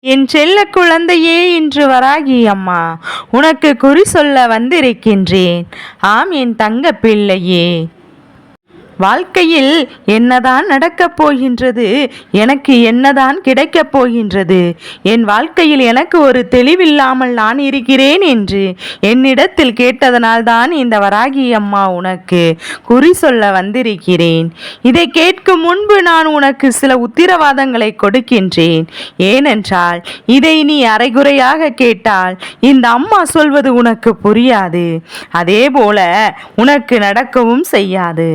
என் செல்ல குழந்தையே இன்று வராகி அம்மா. உனக்கு குறி சொல்ல வந்திருக்கின்றேன். ஆம் என் தங்க பிள்ளையே. வாழ்க்கையில் என்னதான் நடக்கப் போகின்றது எனக்கு என்னதான் கிடைக்கப் போகின்றது என் வாழ்க்கையில் எனக்கு ஒரு தெளிவில்லாமல் நான் இருக்கிறேன் என்று என்னிடத்தில் கேட்டதனால் தான் இந்த வராகி அம்மா உனக்கு குறி சொல்ல வந்திருக்கிறேன். இதை கேட்கும் முன்பு நான் உனக்கு சில உத்திரவாதங்களை கொடுக்கின்றேன். ஏனென்றால் இதை நீ அரைகுறையாக கேட்டால் இந்த அம்மா சொல்வது உனக்கு புரியாது. அதே போல உனக்கு நடக்கவும் செய்யாது.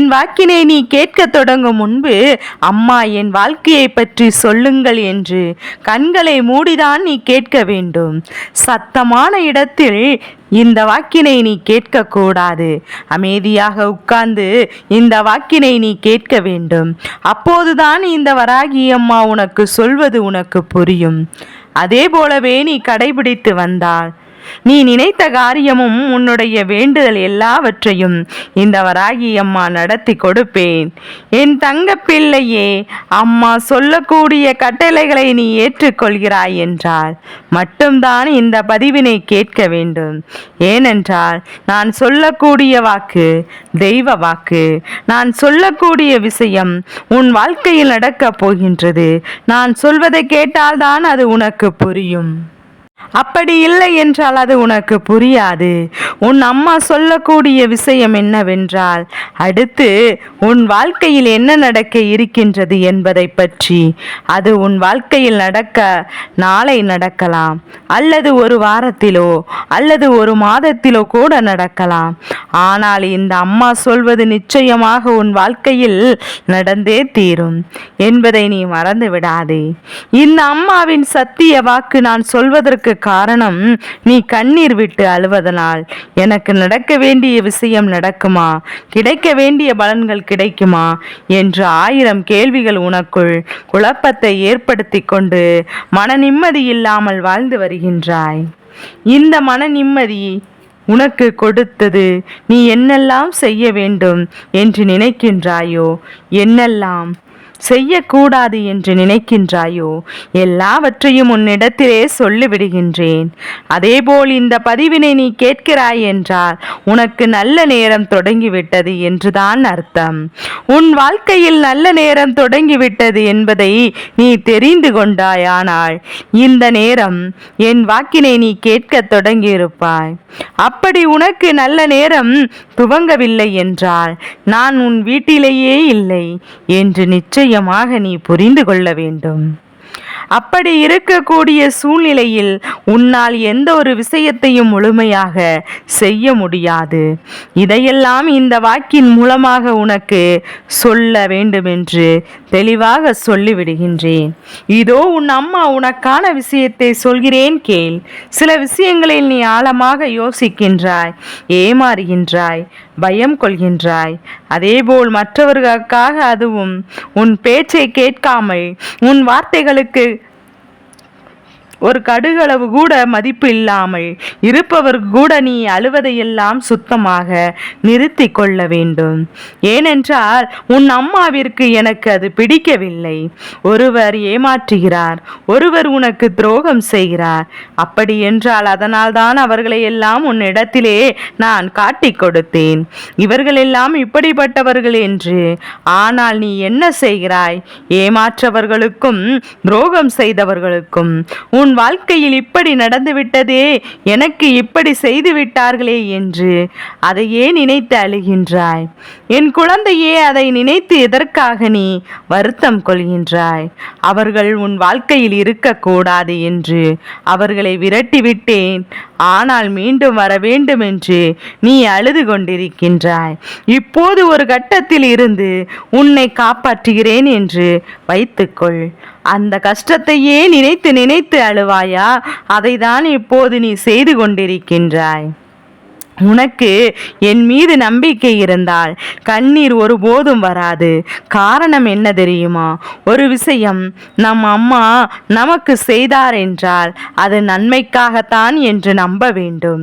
என் வாக்கினை நீ கேட்க தொடங்கும் முன்பு அம்மா என் வாழ்க்கையை பற்றி சொல்லுங்கள் என்று கண்களை மூடிதான் நீ கேட்க வேண்டும். சத்தமான இடத்தில் இந்த வாக்கினை நீ கேட்கக்கூடாது அமைதியாக உட்கார்ந்து இந்த வாக்கினை நீ கேட்க வேண்டும். அப்போதுதான் இந்த வராகி அம்மா உனக்கு சொல்வது உனக்கு புரியும். அதே போலவே நீ கடைபிடித்து வந்தாள். நீ நினைத்த காரியமும் உன்னுடைய வேண்டுதல் எல்லாவற்றையும் இந்த வராகி அம்மா நடத்தி கொடுப்பேன். என் தங்க பிள்ளையே அம்மா சொல்லக்கூடிய கட்டளைகளை நீ ஏற்றுக்கொள்கிறாய் என்றால் மட்டும்தான் இந்த பதிவினை கேட்க வேண்டும். ஏனென்றால் நான் சொல்லக்கூடிய வாக்கு தெய்வ வாக்கு. நான் சொல்லக்கூடிய விஷயம் உன் வாழ்க்கையில் நடக்கப் போகின்றது. நான் சொல்வதை கேட்டால்தான் அது உனக்கு புரியும். அப்படி இல்லை என்றால் அது உனக்கு புரியாது. உன் அம்மா சொல்லக்கூடிய விஷயம் என்னவென்றால் அடுத்து உன் வாழ்க்கையில் என்ன நடக்க இருக்கின்றது என்பதை பற்றி. அது உன் வாழ்க்கையில் நடக்க நாளை நடக்கலாம். அல்லது ஒரு வாரத்திலோ அல்லது ஒரு மாதத்திலோ கூட நடக்கலாம். ஆனால் இந்த அம்மா சொல்வது நிச்சயமாக உன் வாழ்க்கையில் நடந்தே தீரும் என்பதை நீ மறந்து விடாதே. இந்த அம்மாவின் சத்திய வாக்கு நான் சொல்வதற்கு காரணம் நீ கண்ணீர் விட்டு அழுவதனால். எனக்கு நடக்க வேண்டிய விஷயம் நடக்குமா? கிடைக்க வேண்டிய பலன்கள் கிடைக்குமா? என்று ஆயிரம் கேள்விகள் உனக்குள் குழப்பத்தை ஏற்படுத்தி கொண்டு மன நிம்மதி இல்லாமல் வாழ்ந்து வருகின்றாய். இந்த மன நிம்மதி உனக்கு கொடுத்தது நீ என்னெல்லாம் செய்ய வேண்டும் என்று நினைக்கின்றாயோ? என்னெல்லாம்? செய்யக்கூடாது என்று நினைக்கின்றாயோ? எல்லாவற்றையும் உன்னிடத்திலே சொல்லிவிடுகின்றேன். அதேபோல் இந்த பதிவினை நீ கேட்கிறாய் என்றால் உனக்கு நல்ல நேரம் தொடங்கிவிட்டது என்றுதான் அர்த்தம். உன் வாழ்க்கையில் நல்ல நேரம் தொடங்கிவிட்டது என்பதை நீ தெரிந்து கொண்டாயானால் இந்த நேரம் என் வாக்கினை நீ கேட்கத் தொடங்கியிருப்பாய். அப்படி உனக்கு நல்ல நேரம் துவங்கவில்லை என்றால் நான் உன் வீட்டிலேயே இல்லை என்று நிச்சயம் நிச்சயமாக நீ புரிந்து கொள்ள வேண்டும். அப்படி இருக்கக்கூடிய சூழ்நிலையில் உன்னால் எந்த ஒரு விஷயத்தையும் முழுமையாக செய்ய முடியாது. இதையெல்லாம் இந்த வாக்கின் மூலமாக உனக்கு சொல்ல வேண்டுமென்று தெளிவாக சொல்லிவிடுகின்றேன். இதோ உன் அம்மா உனக்கான விஷயத்தை சொல்கிறேன் கேள். சில விஷயங்களில் நீ ஆழமாக யோசிக்கின்றாய் ஏமாறுகின்றாய். பயம் கொள்கின்றாய். அதேபோல் மற்றவர்களுக்காக அதுவும் உன் பேச்சை கேட்காமல் உன் வார்த்தைகளுக்கு ஒரு கடுகளவு கூட மதிப்பு இல்லாமல் இருப்பவர் கூட நீ அழுவதையெல்லாம் சுத்தமாக நிறுத்தி கொள்ள வேண்டும். ஏனென்றால் உன் அம்மாவிற்கு எனக்கு அது பிடிக்கவில்லை. ஒருவர் ஏமாற்றுகிறார் ஒருவர் உனக்கு துரோகம் செய்கிறார். அப்படி என்றால் அதனால்தான் அவர்களை எல்லாம் உன்னிடத்திலே நான் காட்டிக் கொடுத்தேன். இவர்களெல்லாம் இப்படிப்பட்டவர்கள் என்று. ஆனால் நீ என்ன செய்கிறாய்? ஏமாற்றவர்களுக்கும் துரோகம் செய்தவர்களுக்கும். உன் உன் வாழ்க்கையில் இப்படி நடந்துவிட்டதே எனக்கு இப்படி செய்து விட்டார்களே என்று அதையே நினைத்து அழுகின்றாய். என் குழந்தையே அதை நினைத்து எதற்காக நீ வருத்தம் கொள்கின்றாய்? அவர்கள் உன் வாழ்க்கையில் இருக்கக்கூடாது என்று அவர்களை விரட்டிவிட்டேன். ஆனால் மீண்டும் வர வேண்டும் என்று நீ அழுது கொண்டிருக்கின்றாய். இப்போது ஒரு கட்டத்தில் இருந்து உன்னை காப்பாற்றுகிறேன் என்று வைத்துக்கொள். அந்த கஷ்டத்தையே நினைத்து நினைத்து அழுவாயா? அதை தான் இப்போது நீ செய்து கொண்டிருக்கின்றாய். உனக்கு என் மீது நம்பிக்கை இருந்தால் கண்ணீர் ஒருபோதும் வராது. காரணம் என்ன தெரியுமா? ஒரு விஷயம் நம் அம்மா நமக்கு செய்தார் என்றால் அது நன்மைக்காகத்தான் என்று நம்ப வேண்டும்.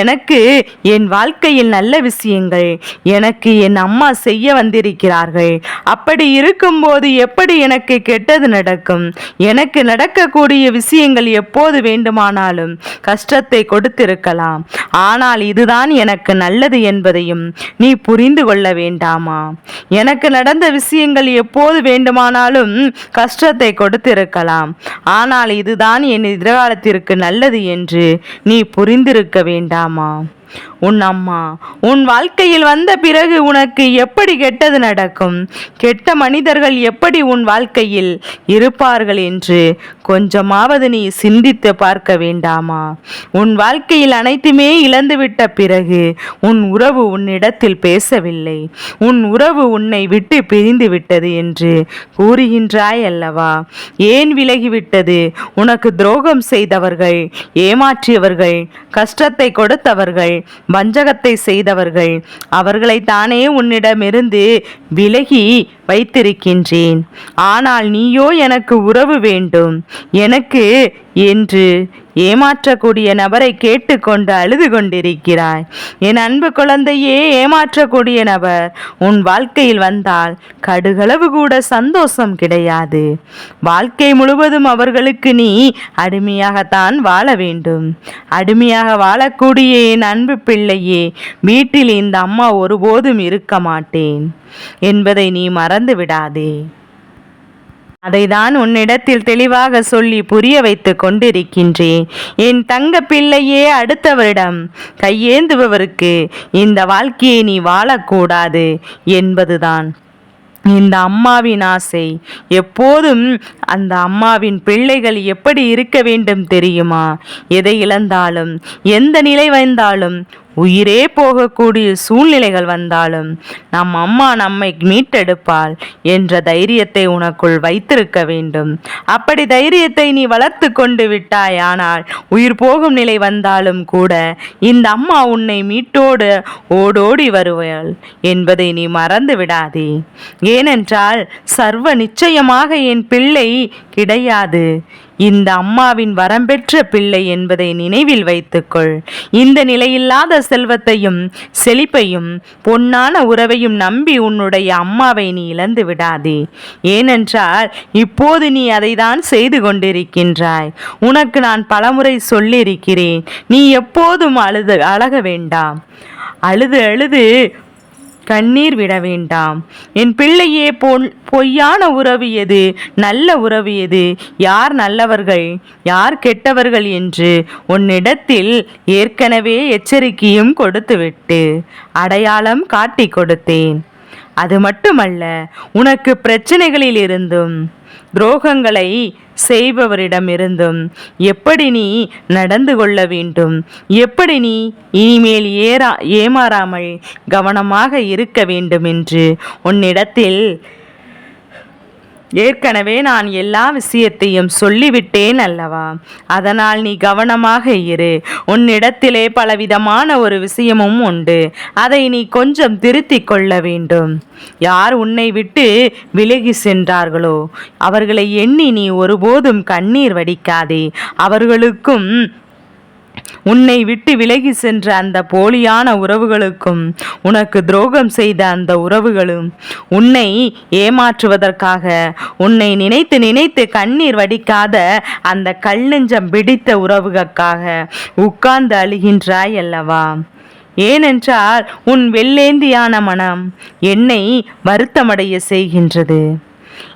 எனக்கு என் வாழ்க்கையில் நல்ல விஷயங்கள் எனக்கு என் அம்மா செய்ய வந்திருக்கிறார்கள். அப்படி இருக்கும்போது எப்படி எனக்கு கெட்டது நடக்கும்? எனக்கு நடக்கக்கூடிய விஷயங்கள் எப்போது வேண்டுமானாலும் கஷ்டத்தை கொடுத்திருக்கலாம். ஆனால் இதுதான் எனக்கு நல்லது என்பதையும் நீ புரிந்து கொள்ள வேண்டாமா? எனக்கு நடந்த விஷயங்கள் எப்போது வேண்டுமானாலும் கஷ்டத்தை கொடுத்திருக்கலாம். ஆனால் இதுதான் என் எதிர்காலத்திற்கு நல்லது என்று நீ புரிந்திருக்க வேண்டாமா? உன் அம்மா உன் வாழ்க்கையில் வந்த பிறகு உனக்கு எப்படி கெட்டது நடக்கும்? கெட்ட மனிதர்கள் எப்படி உன் வாழ்க்கையில் இருப்பார்கள் என்று கொஞ்சமாவது நீ சிந்தித்து பார்க்க வேண்டாமா? உன் வாழ்க்கையில் அனைத்துமே இழந்துவிட்ட பிறகு உன் உறவு உன்னிடத்தில் பேசவில்லை. உன் உறவு உன்னை விட்டு பிரிந்து விட்டது என்று கூறுகின்றாய் அல்லவா? ஏன் விலகிவிட்டது? உனக்கு துரோகம் செய்தவர்கள் ஏமாற்றியவர்கள் கஷ்டத்தை கொடுத்தவர்கள் வஞ்சகத்தை செய்தவர்கள். அவர்களை தானே உன்னிடமிருந்து விலகி வைத்திருக்கின்றேன். ஆனால் நீயோ எனக்கு உறவு வேண்டும். எனக்கு என்று ஏமாற்றக்கூடிய நபரை கேட்டுக்கொண்டு அழுது கொண்டிருக்கிறாய் என் அன்பு குழந்தையே ஏமாற்றக்கூடிய நபர் உன் வாழ்க்கையில் வந்தால் கடுகளவு கூட சந்தோஷம் கிடையாது. வாழ்க்கை முழுவதும் அவர்களுக்கு நீ அடிமையாகத்தான் வாழ வேண்டும். அடிமையாக வாழக்கூடிய என் அன்பு பிள்ளையே வீட்டில் இந்த அம்மா ஒருபோதும் இருக்க மாட்டேன். என்பதை நீ மறந்து விடாதே அதைதான் உன்னிடத்தில் தெளிவாக சொல்லி புரிய வைத்து கொண்டிருக்கின்றேன். என் தங்க பிள்ளையே அடுத்தவரிடம் கையேந்துபவருக்கு இந்த வாழ்க்கையை நீ வாழக்கூடாது என்பதுதான். இந்த அம்மாவின் ஆசை. எப்போதும் அந்த அம்மாவின் பிள்ளைகள் எப்படி இருக்க வேண்டும் தெரியுமா? எதை இழந்தாலும் எந்த நிலை வந்தாலும் உயிரே போகக்கூடிய சூழ்நிலைகள் வந்தாலும் நம் அம்மா நம்மை மீட்டெடுப்பாள் என்ற தைரியத்தை உனக்குள் வைத்திருக்க வேண்டும். அப்படி தைரியத்தை நீ வளர்த்து கொண்டு விட்டாய் ஆனால் உயிர் போகும் நிலை வந்தாலும் கூட இந்த அம்மா உன்னை மீட்டோடு ஓடோடி வருவாள் என்பதை நீ மறந்து விடாதே. ஏனென்றால் சர்வ நிச்சயமாக என் பிள்ளை கிடையாது. இந்த அம்மாவின் வரம்பெற்ற பிள்ளை என்பதை நினைவில் வைத்துக்கொள். இந்த நிலையில்லாத செல்வத்தையும் செழிப்பையும் பொன்னான உறவையும் நம்பி உன்னுடைய அம்மாவை நீ இழந்து விடாதே. ஏனென்றால் இப்போது நீ அதை தான் செய்து கொண்டிருக்கின்றாய். உனக்கு நான் பலமுறை சொல்லியிருக்கிறேன். நீ எப்போதும் அழுது அழக வேண்டாம். அழுது அழுது கண்ணீர் விட வேண்டாம். என் பிள்ளையே போல் பொய்யான உறவு எது? நல்ல உறவு எது? யார் நல்லவர்கள்? யார் கெட்டவர்கள் என்று உன்னிடத்தில் ஏற்கனவே எச்சரிக்கையும் கொடுத்துவிட்டு அடையாளம் காட்டி கொடுத்தேன். அது மட்டுமல்ல உனக்கு பிரச்சனைகளில் இருந்தும் துரோகங்களை செய்பவரிடமிருந்தும் எப்படி நீ நடந்து கொள்ள வேண்டும்? எப்படி நீ இனிமேல் ஏறா ஏமாறாமல் கவனமாக இருக்க வேண்டும் என்று உன்னிடத்தில் ஏற்கனவே நான் எல்லா விஷயத்தையும் சொல்லிவிட்டேன் அல்லவா? அதனால் நீ கவனமாக இரு. உன்னிடத்திலே பலவிதமான ஒரு விஷயமும் உண்டு. அதை நீ கொஞ்சம் திருத்திக் கொள்ள வேண்டும். யார் உன்னை விட்டு விலகி சென்றார்களோ அவர்களை எண்ணி நீ ஒருபோதும் கண்ணீர் வடிக்காதே. அவர்களுக்கும் உன்னை விட்டு விலகி சென்ற அந்த போலியான உறவுகளுக்கும் உனக்கு துரோகம் செய்த அந்த உறவுகளும் உன்னை ஏமாற்றுவதற்காக உன்னை நினைத்து நினைத்து கண்ணீர் வடிக்காத அந்த கல்லெஞ்சம் பிடித்த உறவுகளுக்காக உட்கார்ந்து அழுகின்றாய் அல்லவா? ஏனென்றால் உன் வெள்ளேந்தியான மனம் என்னை வருத்தமடைய செய்கின்றது.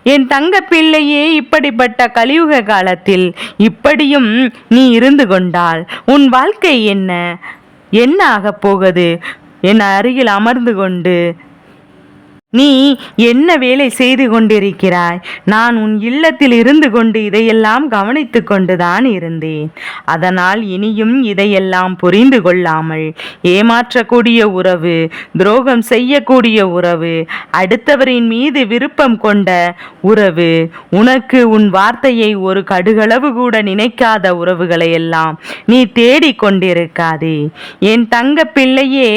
என் தங்க பிள்ளையே இப்படிப்பட்ட கலியுக காலத்தில் இப்படியும் நீ இருந்து கொண்டால் உன் வாழ்க்கை என்ன? என்ன ஆகப் போகுது? என் அருகில் அமர்ந்து கொண்டு நீ என்ன வேலை செய்து கொண்டிருக்கிறாய்? நான் உன் இல்லத்தில் இருந்து கொண்டு இதையெல்லாம் கவனித்து கொண்டுதான் இருந்தேன். அதனால் இனியும் இதையெல்லாம் புரிந்து கொள்ளாமல் ஏமாற்றக்கூடிய உறவு துரோகம் செய்யக்கூடிய உறவு அடுத்தவரின் மீது விருப்பம் கொண்ட உறவு உனக்கு உன் வார்த்தையை ஒரு கடுகளவு கூட நினைக்காத உறவுகளை எல்லாம் நீ தேடிக் கொண்டிருக்காதே. என் தங்க பிள்ளையே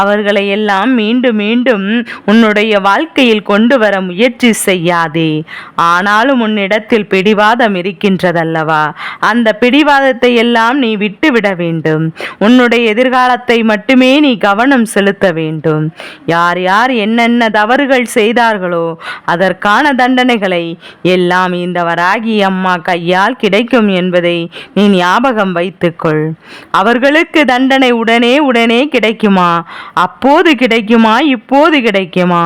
அவர்களை எல்லாம் மீண்டும் மீண்டும் உன்னுடைய வாழ்க்கையில் கொண்டு வர முயற்சி செய்யாதே. ஆனாலும் உன்னிடத்தில் பிடிவாதம் இருக்கின்றதல்லவா? அந்த பிடிவாதத்தை எல்லாம் நீ விட்டுவிட வேண்டும். உன்னுடைய எதிர்காலத்தை மட்டுமே நீ கவனம் செலுத்த வேண்டும். யார் யார் என்னென்ன தவறுகள் செய்தார்களோ அதற்கான தண்டனைகளை எல்லாம் இந்த வராகி அம்மா கையால் கிடைக்கும் என்பதை நீ ஞாபகம் வைத்துக்கொள். அவர்களுக்கு தண்டனை உடனே உடனே கிடைக்குமா? அப்போது கிடைக்குமா? இப்போது கிடைக்குமா?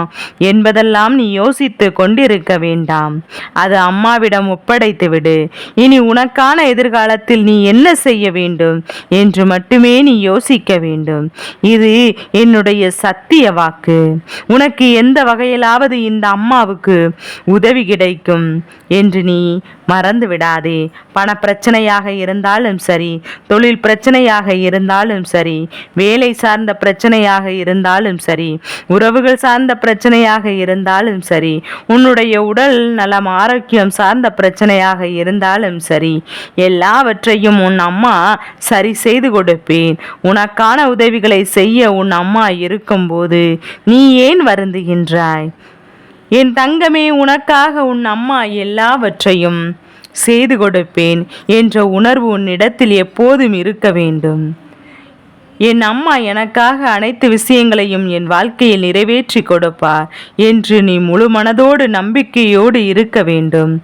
என்பதெல்லாம் நீ யோசித்து கொண்டிருக்க வேண்டாம். அது அம்மாவிடம் ஒப்படைத்து விடு. இனி உனக்கான எதிர்காலத்தில் நீ என்ன செய்ய வேண்டும் என்று மட்டுமே நீ யோசிக்க வேண்டும். இது என்னுடைய சத்திய வாக்கு. உனக்கு எந்த வகையிலாவது இந்த அம்மாவுக்கு உதவி கிடைக்கும் என்று நீ மறந்து விடாதே. பண பிரச்சனையாக இருந்தாலும் சரி தொழில் பிரச்சனையாக இருந்தாலும் சரி வேலை சார்ந்த பிரச்சனையாக இருந்தாலும் சரி உறவுகள் சார்ந்த பிரச்சனை பிரச்சனையாக இருந்தாலும் சரி உன்னுடைய உடல் நலம் ஆரோக்கியம் சார்ந்த பிரச்சனையாக இருந்தாலும் சரி எல்லாவற்றையும் உன் அம்மா சரி செய்து கொடுப்பேன். உனக்கான உதவிகளை செய்ய உன் அம்மா இருக்கும்போது நீ ஏன் வருந்துகின்றாய்? என் தங்கமே உனக்காக உன் அம்மா எல்லாவற்றையும் செய்து கொடுப்பேன் என்ற உணர்வு உன்னிடத்தில் எப்போதும் இருக்க வேண்டும். என் அம்மா எனக்காக அனைத்து விஷயங்களையும் என் வாழ்க்கையில் நிறைவேற்றி கொடுப்பார் என்று நீ முழு மனதோடு நம்பிக்கையோடு இருக்க வேண்டும்.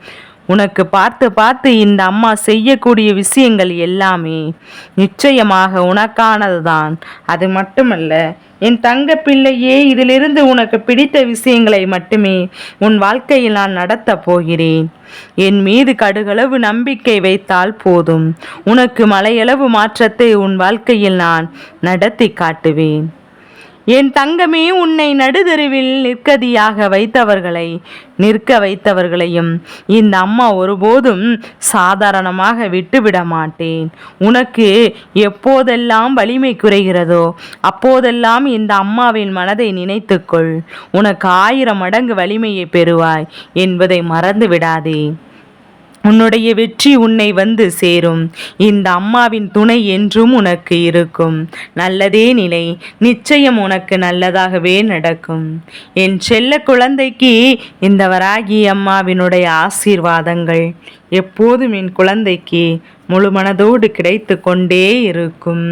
உனக்கு பார்த்து பார்த்து இந்த அம்மா செய்யக்கூடிய விஷயங்கள் எல்லாமே நிச்சயமாக உனக்கானதுதான். அது மட்டுமல்ல என் தங்க பிள்ளையே இதிலிருந்து உனக்கு பிடித்த விஷயங்களை மட்டுமே உன் வாழ்க்கையில் நான் நடத்தப் போகிறேன். என் மீது கடுகளவு நம்பிக்கை வைத்தால் போதும். உனக்கு மலையளவு மாற்றத்தை உன் வாழ்க்கையில் நான் நடத்தி காட்டுவேன். என் தங்கமே உன்னை நடுதெருவில் நிற்கதியாக வைத்தவர்களை நிற்க வைத்தவர்களையும் இந்த அம்மா ஒருபோதும் சாதாரணமாக விட்டுவிட மாட்டேன். உனக்கு எப்போதெல்லாம் வலிமை குறைகிறதோ அப்போதெல்லாம் இந்த அம்மாவின் மனதை நினைத்துக்கொள். உனக்கு ஆயிரம் மடங்கு வலிமையை பெறுவாய் என்பதை மறந்து விடாதே உன்னுடைய வெற்றி உன்னை வந்து சேரும். இந்த அம்மாவின் துணை என்றும் உனக்கு இருக்கும். நல்லதே நிலை நிச்சயம் உனக்கு நல்லதாகவே நடக்கும். என் செல்ல குழந்தைக்கு இந்த வராகி அம்மாவினுடைய ஆசீர்வாதங்கள் எப்போதும் என் குழந்தைக்கு முழு மனதோடு கிடைத்து கொண்டே இருக்கும்.